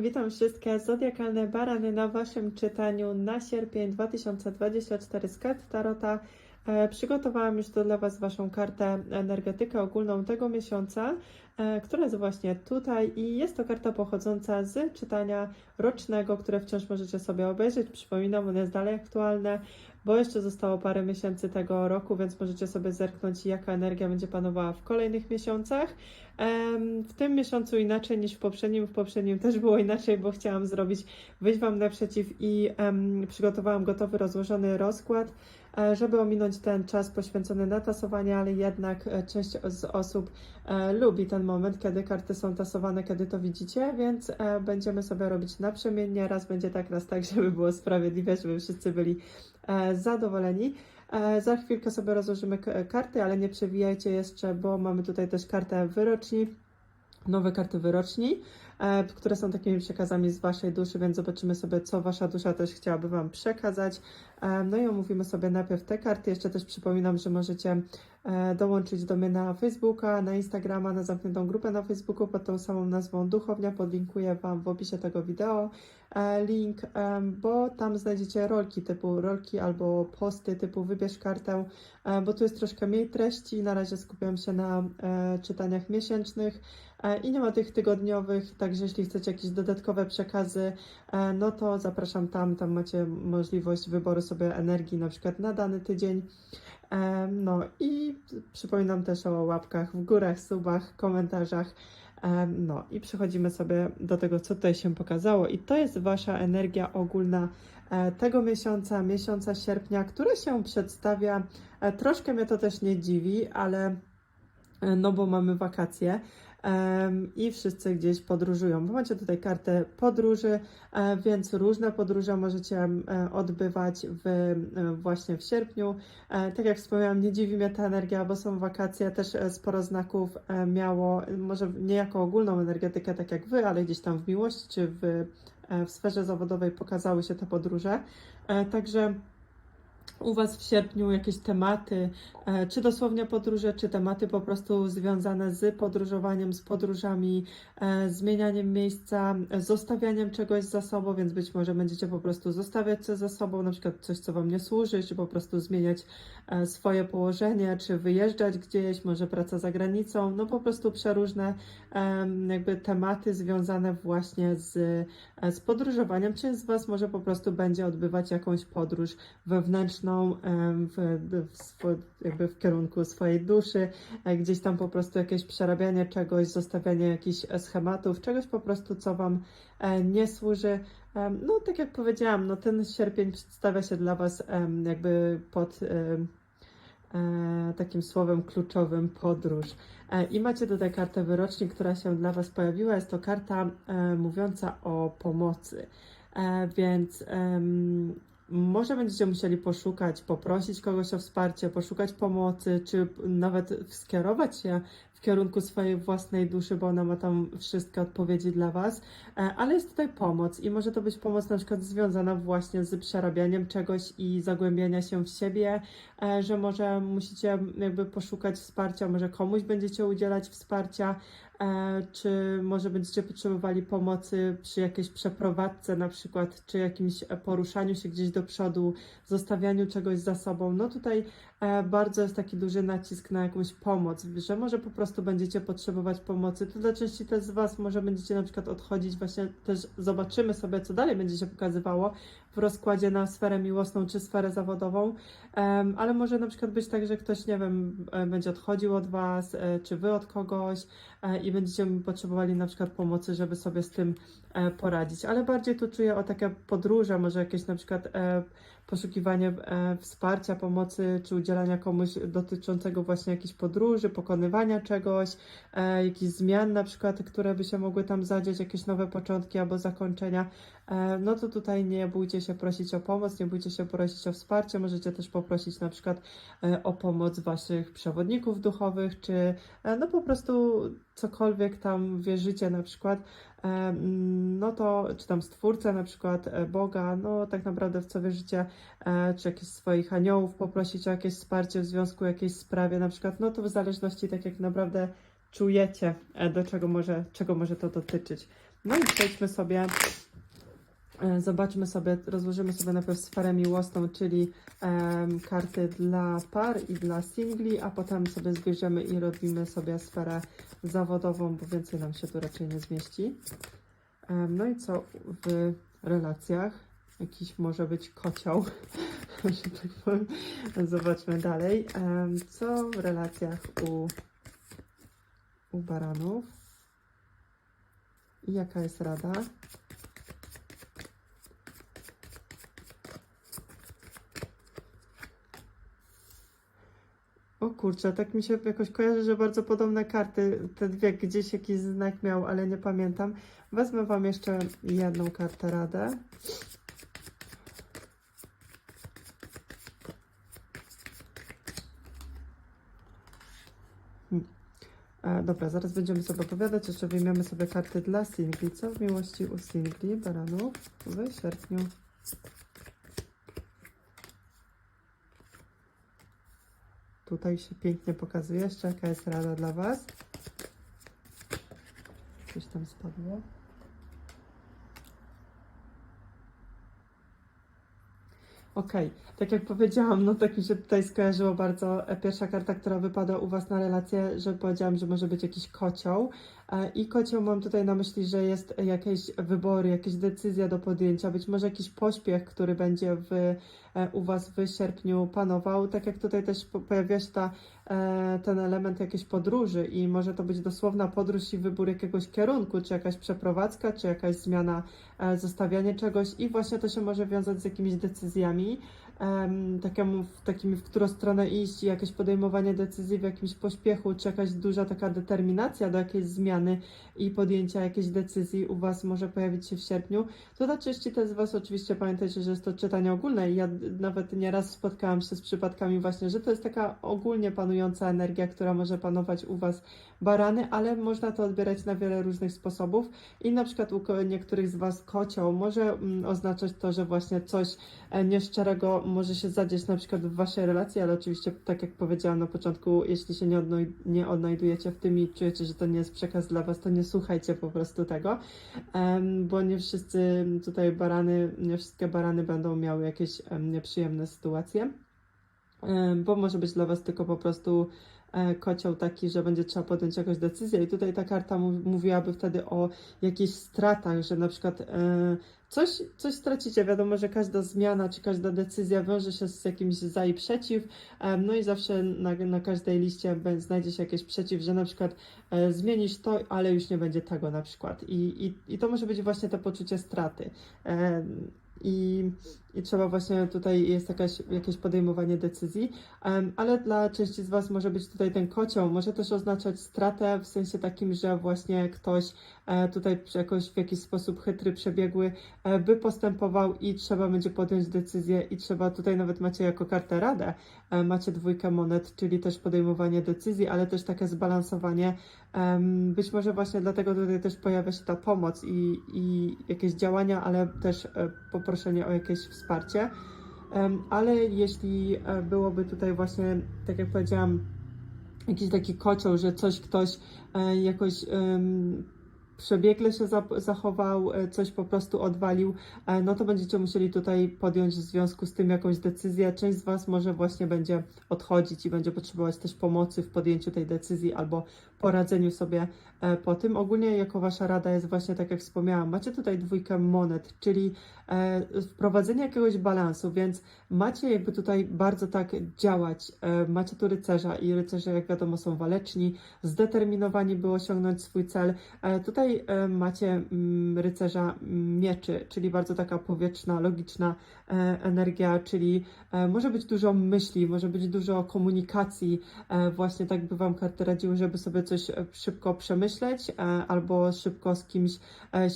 Witam, wszystkie zodiakalne barany na Waszym czytaniu na sierpień 2024 z kart Tarota. E, przygotowałam już tu dla Was Waszą kartę energetykę ogólną tego miesiąca, e, która jest właśnie tutaj i jest to karta pochodząca z czytania rocznego, które wciąż możecie sobie obejrzeć. Przypominam, one jest dalej aktualne, bo jeszcze zostało parę miesięcy tego roku, więc możecie sobie zerknąć, jaka energia będzie panowała w kolejnych miesiącach. W tym miesiącu inaczej niż w poprzednim. W poprzednim też było inaczej, bo chciałam zrobić, wyjść Wam naprzeciw i przygotowałam gotowy, rozłożony rozkład, e, żeby ominąć ten czas poświęcony na tasowanie, ale jednak e, część z osób e, lubi ten moment, kiedy karty są tasowane, kiedy to widzicie, więc będziemy sobie robić naprzemiennie. Raz będzie tak, raz tak, żeby było sprawiedliwe, żeby wszyscy byli zadowoleni. E, Za chwilkę sobie rozłożymy karty, ale nie przewijajcie jeszcze, bo mamy tutaj też kartę wyroczni, nowe karty wyroczni, e, które są takimi przekazami z Waszej duszy, więc zobaczymy sobie, co Wasza dusza też chciałaby Wam przekazać. E, No i omówimy sobie najpierw te karty. Jeszcze też przypominam, że możecie dołączyć do mnie na Facebooka, na Instagrama, na zamkniętą grupę na Facebooku pod tą samą nazwą Duchownia. Podlinkuję Wam w opisie tego wideo e, link, em, bo tam znajdziecie rolki typu rolki albo posty typu wybierz kartę, e, bo tu jest troszkę mniej treści. Na razie skupiam się na e, czytaniach miesięcznych e, i nie ma tych tygodniowych, także jeśli chcecie jakieś dodatkowe przekazy, e, no to zapraszam tam, tam macie możliwość wyboru sobie energii na przykład na dany tydzień. E, No i przypominam też o łapkach w górach, subach, komentarzach. E, No i przechodzimy sobie do tego, co tutaj się pokazało. I to jest Wasza energia ogólna e, tego miesiąca, miesiąca sierpnia, które się przedstawia. E, Troszkę mnie to też nie dziwi, ale e, no bo mamy wakacje. I wszyscy gdzieś podróżują. Bo macie tutaj kartę podróży, e, więc różne podróże możecie odbywać w, e, właśnie w sierpniu. E, Tak jak wspomniałam, nie dziwi mnie ta energia, bo są wakacje, też sporo znaków miało, może nie jako ogólną energetykę, tak jak wy, ale gdzieś tam w miłości czy w, w sferze zawodowej pokazały się te podróże. Także u Was w sierpniu jakieś tematy, e, czy dosłownie podróże, czy tematy po prostu związane z podróżowaniem, z podróżami, e, zmienianiem miejsca, zostawianiem czegoś za sobą, więc być może będziecie po prostu zostawiać coś za sobą, na przykład coś, co Wam nie służy, czy po prostu zmieniać e, swoje położenie, czy wyjeżdżać gdzieś, może praca za granicą, no po prostu przeróżne jakby tematy związane właśnie z, e, z podróżowaniem. Część z Was może po prostu będzie odbywać jakąś podróż wewnętrzną w, w, jakby w kierunku swojej duszy, e, gdzieś tam po prostu jakieś przerabianie czegoś, zostawianie jakichś schematów, czegoś po prostu, co Wam e, nie służy. No, tak jak powiedziałam, no ten sierpień przedstawia się dla Was jakby pod takim słowem kluczowym podróż. E, I macie tutaj kartę wyrocznik, która się dla Was pojawiła. Jest to karta e, mówiąca o pomocy. E, więc może będziecie musieli poszukać, poprosić kogoś o wsparcie, poszukać pomocy, czy nawet skierować się w kierunku swojej własnej duszy, bo ona ma tam wszystkie odpowiedzi dla Was. E, Ale jest tutaj pomoc i może to być pomoc na przykład związana właśnie z przerabianiem czegoś i zagłębiania się w siebie, e, że może musicie jakby poszukać wsparcia, może komuś będziecie udzielać wsparcia, e, czy może będziecie potrzebowali pomocy przy jakiejś przeprowadzce na przykład, czy jakimś poruszaniu się gdzieś do przodu, zostawianiu czegoś za sobą. No tutaj bardzo jest taki duży nacisk na jakąś pomoc, że może po prostu będziecie potrzebować pomocy. To dla części też z Was może będziecie na przykład odchodzić, właśnie też zobaczymy sobie, co dalej będzie się pokazywało w rozkładzie na sferę miłosną czy sferę zawodową, ale może na przykład być tak, że ktoś, nie wiem, e, będzie odchodził od Was, e, czy Wy od kogoś e, i będziecie potrzebowali na przykład pomocy, żeby sobie z tym poradzić. Ale bardziej tu czuję o takie podróże, może jakieś na przykład poszukiwanie wsparcia, pomocy, czy udzielania komuś dotyczącego właśnie jakiejś podróży, pokonywania czegoś, jakichś zmian na przykład, które by się mogły tam zadziać, jakieś nowe początki albo zakończenia. E, no to tutaj nie bójcie się prosić o pomoc, nie bójcie się prosić o wsparcie. Możecie też poprosić na przykład e, o pomoc waszych przewodników duchowych, czy e, no po prostu cokolwiek tam wierzycie na przykład, no to czy tam stwórcę na przykład Boga, no tak naprawdę w co wierzycie, czy jakichś swoich aniołów poprosić o jakieś wsparcie w związku jakiejś sprawie na przykład, no to w zależności tak jak naprawdę czujecie, do czego może, czego może to dotyczyć. No i przejdźmy sobie, zobaczmy sobie, rozłożymy sobie najpierw sferę miłosną, czyli em, karty dla par i dla singli, a potem sobie zbierzemy i robimy sobie sferę zawodową, bo więcej nam się tu raczej nie zmieści. Em, No i co w relacjach? Jakiś może być kocioł, że tak powiem. Zobaczmy dalej. Em, Co w relacjach u, u baranów? I jaka jest rada? O kurczę, tak mi się jakoś kojarzy, że bardzo podobne karty, te dwie gdzieś jakiś znak miał, ale nie pamiętam. Wezmę Wam jeszcze jedną kartę radę. Hmm. E, dobra, zaraz będziemy sobie opowiadać, jeszcze wyjmiemy sobie karty dla singli. Co w miłości u singli, baranów, w sierpniu? Tutaj się pięknie pokazuje. Jeszcze jaka jest rada dla Was? Coś tam spadło. Okej, tak jak powiedziałam, no tak mi się tutaj skojarzyło bardzo e, pierwsza karta, która wypada u Was na relację, że powiedziałam, że może być jakiś kocioł. I kocioł mam tutaj na myśli, że jest jakieś wybory, jakieś decyzja do podjęcia, być może jakiś pośpiech, który będzie w, e, u Was w sierpniu panował. Tak jak tutaj też po- pojawia się ta, e, ten element jakiejś podróży i może to być dosłowna podróż i wybór jakiegoś kierunku, czy jakaś przeprowadzka, czy jakaś zmiana, e, zostawianie czegoś i właśnie to się może wiązać z jakimiś decyzjami takiemu, takimi, w którą stronę iść, jakieś podejmowanie decyzji w jakimś pośpiechu, czy jakaś duża taka determinacja do jakiejś zmiany i podjęcia jakiejś decyzji u Was może pojawić się w sierpniu. To dla części te z Was oczywiście pamiętajcie, że jest to czytanie ogólne i ja nawet nieraz spotkałam się z przypadkami właśnie, że to jest taka ogólnie panująca energia, która może panować u Was barany, ale można to odbierać na wiele różnych sposobów i na przykład u niektórych z Was kocioł może mm, oznaczać to, że właśnie coś e, nieszczerego może się zadzieć na przykład w Waszej relacji, ale oczywiście, tak jak powiedziałam na początku, jeśli się nie, nie odnajdujecie w tym i czujecie, że to nie jest przekaz dla Was, to nie słuchajcie po prostu tego, em, bo nie wszyscy tutaj barany, nie wszystkie barany będą miały jakieś em, nieprzyjemne sytuacje, em, bo może być dla Was tylko po prostu e, kocioł taki, że będzie trzeba podjąć jakąś decyzję. I tutaj ta karta mówiłaby wtedy o jakichś stratach, że na przykład e, coś, coś stracicie. Wiadomo, że każda zmiana czy każda decyzja wiąże się z jakimś za i przeciw, no i zawsze na, na każdej liście znajdzie się jakieś przeciw, że na przykład e, zmienisz to, ale już nie będzie tego na przykład i, i, i to może być właśnie to poczucie straty. I, I trzeba właśnie tutaj jest jakaś, jakieś podejmowanie decyzji, ale dla części z Was może być tutaj ten kocioł, może też oznaczać stratę w sensie takim, że właśnie ktoś e, tutaj jakoś w jakiś sposób chytry, przebiegły e, by postępował i trzeba będzie podjąć decyzję i trzeba tutaj nawet macie jako kartę radę, e, macie dwójkę monet, czyli też podejmowanie decyzji, ale też takie zbalansowanie. Być może właśnie dlatego tutaj też pojawia się ta pomoc i, i jakieś działania, ale też poproszenie o jakieś wsparcie. Em, Ale jeśli e, byłoby tutaj właśnie, tak jak powiedziałam, jakiś taki kocioł, że coś ktoś e, jakoś przebiegle się za- zachował, e, coś po prostu odwalił, e, no to będziecie musieli tutaj podjąć w związku z tym jakąś decyzję. Część z Was może właśnie będzie odchodzić i będzie potrzebować też pomocy w podjęciu tej decyzji albo poradzeniu sobie e, po tym. Ogólnie jako Wasza rada jest właśnie tak jak wspomniałam, macie tutaj dwójkę monet, czyli wprowadzenie jakiegoś balansu, więc macie jakby tutaj bardzo tak działać. Macie tu rycerza i rycerze jak wiadomo są waleczni, zdeterminowani by osiągnąć swój cel. E, tutaj e, macie mm, rycerza mieczy, czyli bardzo taka powietrzna, logiczna e, energia, czyli e, może być dużo myśli, może być dużo komunikacji. Właśnie tak by Wam karty radziły, żeby sobie coś szybko przemyśleć albo szybko z kimś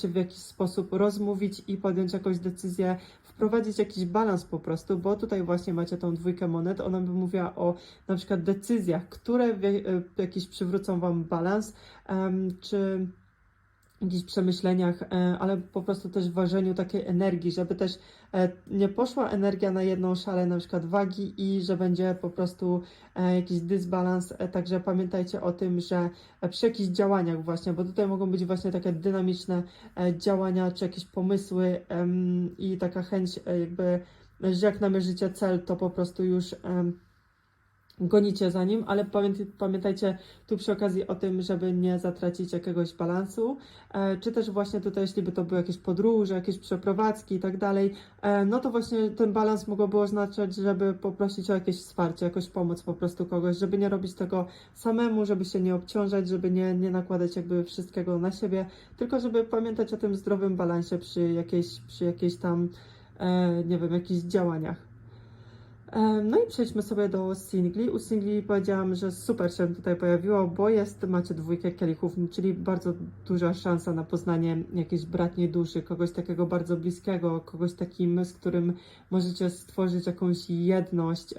się w jakiś sposób rozmówić i podjąć jakąś decyzję, wprowadzić jakiś balans po prostu, bo tutaj właśnie macie tą dwójkę monet, ona by mówiła o na przykład decyzjach, które jakiś przywrócą Wam balans, czy jakichś przemyśleniach, e, ale po prostu też ważeniu takiej energii, żeby też e, nie poszła energia na jedną szalę, na przykład wagi i że będzie po prostu e, jakiś dysbalans. Także pamiętajcie o tym, że przy jakichś działaniach właśnie, bo tutaj mogą być właśnie takie dynamiczne działania, czy jakieś pomysły i taka chęć jakby, że jak namierzycie cel, to po prostu już gonicie za nim, ale pamięt, pamiętajcie tu przy okazji o tym, żeby nie zatracić jakiegoś balansu, e, czy też właśnie tutaj, jeśli by to były jakieś podróże, jakieś przeprowadzki i tak dalej, e, no to właśnie ten balans mogłoby oznaczać, żeby poprosić o jakieś wsparcie, jakąś pomoc po prostu kogoś, żeby nie robić tego samemu, żeby się nie obciążać, żeby nie, nie nakładać jakby wszystkiego na siebie, tylko żeby pamiętać o tym zdrowym balansie przy jakiejś, przy jakiejś tam, e, nie wiem, jakichś działaniach. E, No i przejdźmy sobie do singli. U singli powiedziałam, że super się tutaj pojawiło, bo jest, macie dwójkę kielichów, czyli bardzo duża szansa na poznanie jakiejś bratniej duszy, kogoś takiego bardzo bliskiego, kogoś takim, z którym możecie stworzyć jakąś jedność.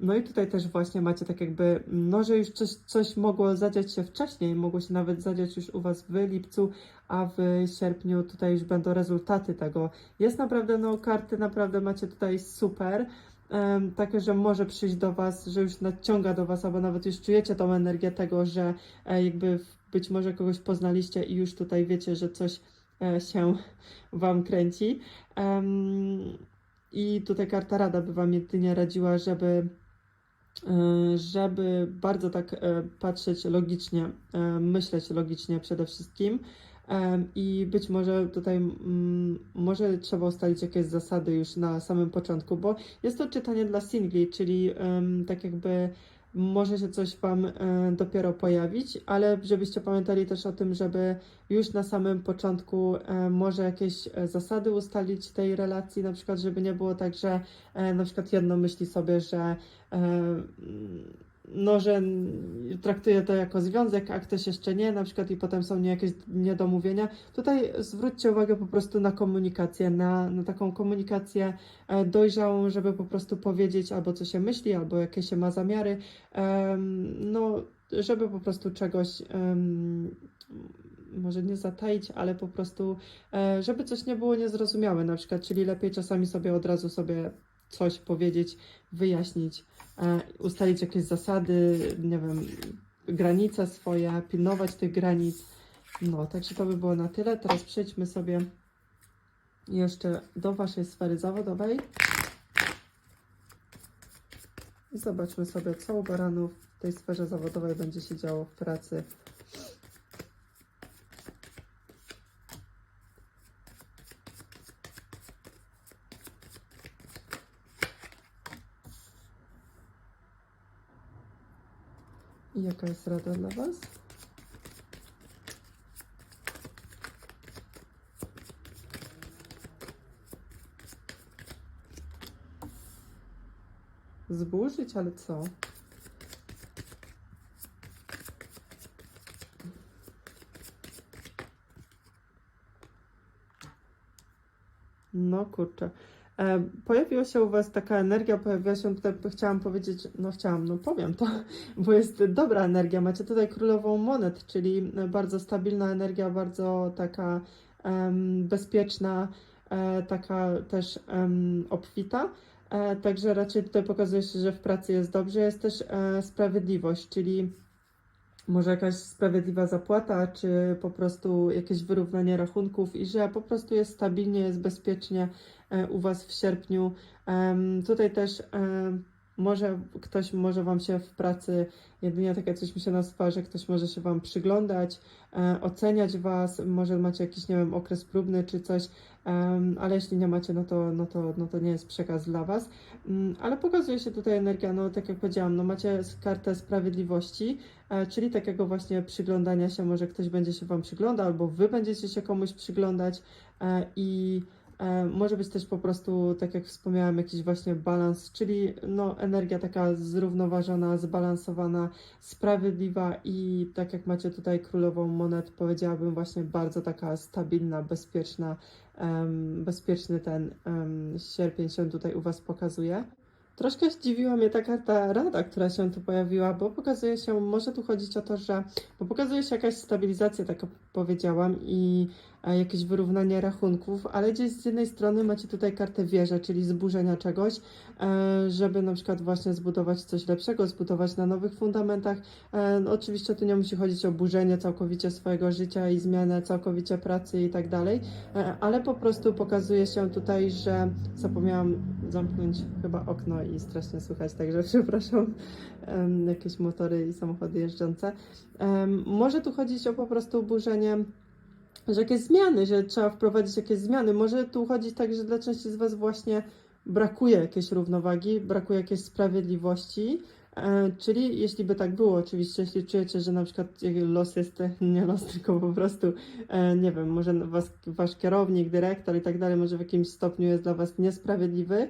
No i tutaj też właśnie macie tak jakby, no że już coś, coś mogło zadziać się wcześniej, mogło się nawet zadziać już u Was w lipcu, a w sierpniu tutaj już będą rezultaty tego. Jest naprawdę, no karty naprawdę macie tutaj super, em, takie, że może przyjść do Was, że już nadciąga do Was, albo nawet już czujecie tą energię tego, że e, jakby być może kogoś poznaliście i już tutaj wiecie, że coś e, się Wam kręci. Em, I tutaj karta rada by Wam jedynie radziła, żeby e, żeby bardzo tak e, patrzeć logicznie, e, myśleć logicznie przede wszystkim. I być może tutaj mm, może trzeba ustalić jakieś zasady już na samym początku, bo jest to czytanie dla singli, czyli tak jakby może się coś Wam e, dopiero pojawić, ale żebyście pamiętali też o tym, żeby już na samym początku e, może jakieś e, zasady ustalić tej relacji, na przykład, żeby nie było tak, że na przykład jedno myśli sobie, że no, że traktuje to jako związek, a ktoś jeszcze nie, na przykład i potem są nie jakieś niedomówienia. Tutaj zwróćcie uwagę po prostu na komunikację, na, na taką komunikację e, dojrzałą, żeby po prostu powiedzieć albo co się myśli, albo jakie się ma zamiary, no, żeby po prostu czegoś może nie zataić, ale po prostu, e, żeby coś nie było niezrozumiałe na przykład, czyli lepiej czasami sobie od razu sobie coś powiedzieć, wyjaśnić, ustalić jakieś zasady, nie wiem, granice swoje, pilnować tych granic. No, także to by było na tyle. Teraz przejdźmy sobie jeszcze do Waszej sfery zawodowej. I zobaczmy sobie, co u baranów w tej sferze zawodowej będzie się działo w pracy. I jaka jest rada dla Was? Zburzyć, ale co? No kurczę. E, pojawiła się u Was taka energia, pojawiła się tutaj, chciałam powiedzieć, no chciałam, no powiem to, bo jest dobra energia. Macie tutaj królową monet, czyli bardzo stabilna energia, bardzo taka em, bezpieczna, e, taka też em, obfita. E, także raczej tutaj pokazuje się, że w pracy jest dobrze. Jest też e, sprawiedliwość, czyli może jakaś sprawiedliwa zapłata, czy po prostu jakieś wyrównanie rachunków i że po prostu jest stabilnie, jest bezpiecznie e, u Was w sierpniu. Tutaj też em, może ktoś może Wam się w pracy, jedynie takie coś mi się nazywa, że ktoś może się Wam przyglądać, e, oceniać Was, może macie jakiś, nie wiem, okres próbny czy coś, ale jeśli nie macie, no to, no to, no to nie jest przekaz dla Was. Mm, Ale pokazuje się tutaj energia, no tak jak powiedziałam, no macie kartę sprawiedliwości, E, czyli takiego właśnie przyglądania się, może ktoś będzie się Wam przyglądał, albo Wy będziecie się komuś przyglądać e, i e, może być też po prostu, tak jak wspomniałam, jakiś właśnie balans, czyli no, energia taka zrównoważona, zbalansowana, sprawiedliwa i tak jak macie tutaj królową monet, powiedziałabym właśnie bardzo taka stabilna, bezpieczna, em, bezpieczny ten em, sierpień się tutaj u Was pokazuje. Troszkę zdziwiła mnie ta karta rada, która się tu pojawiła, bo pokazuje się, może tu chodzić o to, że, bo pokazuje się jakaś stabilizacja, tak powiedziałam, i jakieś wyrównanie rachunków, ale gdzieś z jednej strony macie tutaj kartę wieża, czyli zburzenia czegoś, e, żeby na przykład właśnie zbudować coś lepszego, zbudować na nowych fundamentach. E, no Oczywiście tu nie musi chodzić o burzenie całkowicie swojego życia i zmianę całkowicie pracy i tak dalej, e, ale po prostu pokazuje się tutaj, że zapomniałam zamknąć chyba okno i strasznie słychać, także przepraszam, jakieś motory i samochody jeżdżące. Może tu chodzić o po prostu burzenie że jakieś zmiany, że trzeba wprowadzić jakieś zmiany. Może tu chodzić tak, że dla części z Was właśnie brakuje jakiejś równowagi, brakuje jakiejś sprawiedliwości. E, czyli jeśli by tak było, oczywiście, jeśli czujecie, że na przykład los jest, nie los, tylko po prostu, e, nie wiem, może was, wasz kierownik, dyrektor i tak dalej, może w jakimś stopniu jest dla Was niesprawiedliwy,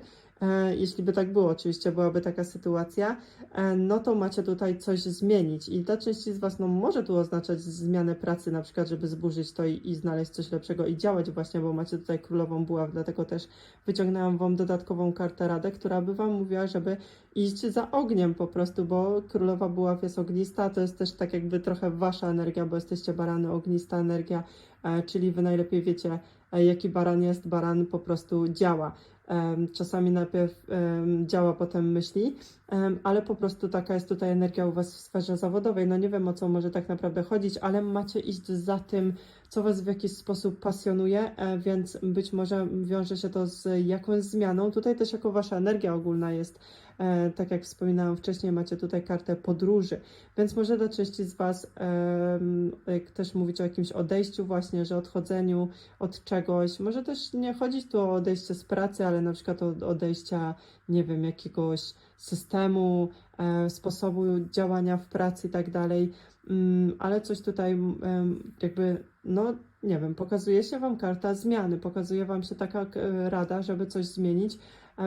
jeśli by tak było, oczywiście byłaby taka sytuacja, e, no to macie tutaj coś zmienić. I dla części z Was no, może tu oznaczać zmianę pracy, na przykład, żeby zburzyć to i, i znaleźć coś lepszego i działać właśnie, bo macie tutaj królową buław, dlatego też wyciągnęłam Wam dodatkową kartę radę, która by Wam mówiła, żeby iść za ogniem po prostu, bo królowa buław jest ognista, to jest też tak jakby trochę Wasza energia, bo jesteście barany, ognista energia, e, czyli Wy najlepiej wiecie, e, jaki baran jest, baran po prostu działa. Czasami najpierw działa, potem myśli, ale po prostu taka jest tutaj energia u Was w sferze zawodowej. No nie wiem o co może tak naprawdę chodzić, ale macie iść za tym, co Was w jakiś sposób pasjonuje, e, więc być może wiąże się to z jakąś zmianą. Tutaj też jako Wasza energia ogólna jest, tak jak wspominałam wcześniej, macie tutaj kartę podróży, więc może dla części z Was też mówić o jakimś odejściu właśnie, że odchodzeniu od czegoś. Może też nie chodzić tu o odejście z pracy, ale na przykład o odejścia, nie wiem, jakiegoś systemu, e, sposobu działania w pracy i tak dalej. Mm, ale coś tutaj jakby, no nie wiem, pokazuje się Wam karta zmiany, pokazuje Wam się taka e, rada, żeby coś zmienić,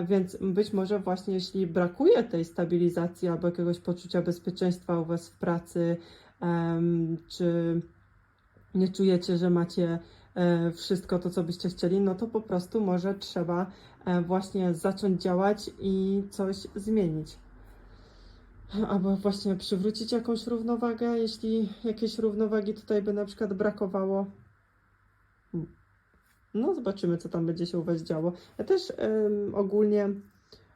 więc być może właśnie jeśli brakuje tej stabilizacji albo jakiegoś poczucia bezpieczeństwa u Was w pracy, czy nie czujecie, że macie e, wszystko to, co byście chcieli, no to po prostu może trzeba e, właśnie zacząć działać i coś zmienić. Albo właśnie przywrócić jakąś równowagę, jeśli jakiejś równowagi tutaj by na przykład brakowało. No, zobaczymy, co tam będzie się u Was działo. Ja też em, ogólnie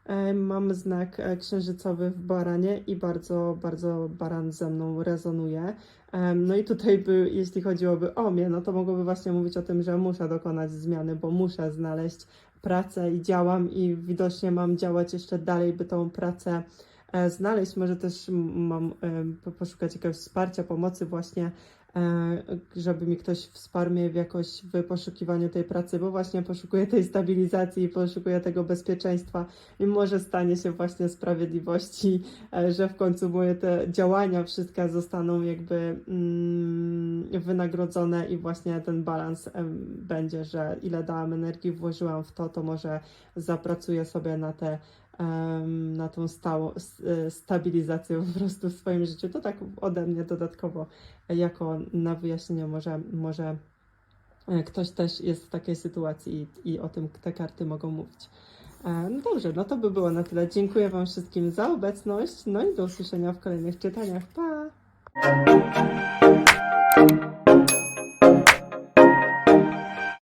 em, mam znak e, księżycowy w baranie i bardzo, bardzo baran ze mną rezonuje. Em, no i tutaj by, jeśli chodziłoby o mnie, no to mogłoby właśnie mówić o tym, że muszę dokonać zmiany, bo muszę znaleźć pracę i działam i widocznie mam działać jeszcze dalej, by tą pracę e, znaleźć. Może też mam poszukać jakiegoś wsparcia, pomocy właśnie, żeby mi ktoś wsparł mnie jakoś w poszukiwaniu tej pracy, bo właśnie poszukuję tej stabilizacji i poszukuję tego bezpieczeństwa. I może stanie się właśnie sprawiedliwości, e, że w końcu moje te działania wszystkie zostaną jakby mm, wynagrodzone i właśnie ten balans em, będzie, że ile dałam energii, włożyłam w to, to może zapracuję sobie na te na tą stałą e, stabilizację po prostu w swoim życiu. To tak ode mnie dodatkowo jako na wyjaśnienie może, może e, ktoś też jest w takiej sytuacji i, i o tym te karty mogą mówić. E, No dobrze, no to by było na tyle. Dziękuję Wam wszystkim za obecność, no i do usłyszenia w kolejnych czytaniach. Pa!